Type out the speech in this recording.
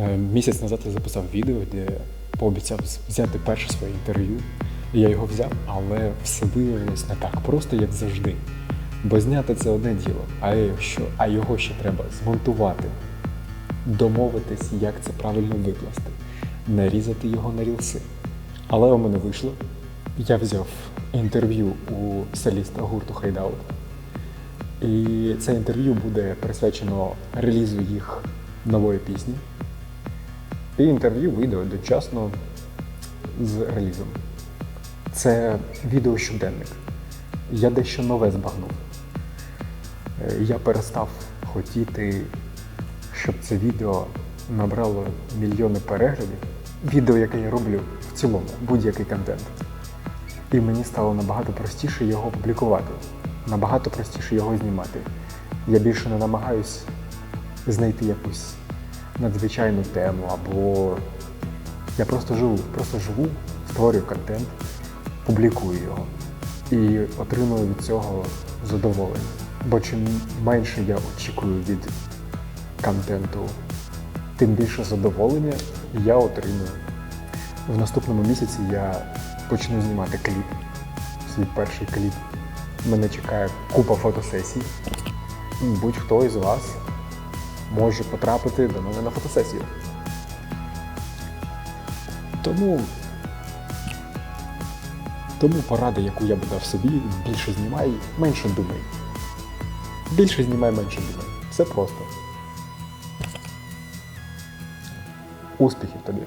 Е, Місяць назад я записав відео, де пообіцяв взяти перше своє інтерв'ю. Я його взяв, але все виявилось не так просто, як завжди. Бо зняти це одне діло, а, якщо, а його ще треба змонтувати, домовитись, як це правильно викласти, нарізати його на рілси. Але у мене вийшло. Я взяв інтерв'ю у соліста гурту Хайдаут. І це інтерв'ю буде присвячено релізу їх нової пісні. І інтерв'ю вийде одночасно з релізом. Це відео щоденник. Я дещо нове збагнув. Е, Я перестав хотіти, щоб це відео набрало мільйони переглядів. Відео, яке я роблю в цілому, будь-який контент. І мені стало набагато простіше його публікувати, набагато простіше його знімати. Я більше не намагаюсь знайти якусь надзвичайну тему або я просто живу, просто живу, створюю контент, публікую його і отримую від цього задоволення. Бо чим менше я очікую від контенту, тим більше задоволення я отримую. В наступному місяці я почну знімати кліп, свій перший кліп. Мене чекає купа фотосесій. Будь-хто із вас може потрапити до мене на фотосесію. Тому, тому порада, яку я б дав собі, більше знімай, менше думай. Більше знімай, менше думай. Все просто. Успіхів тобі!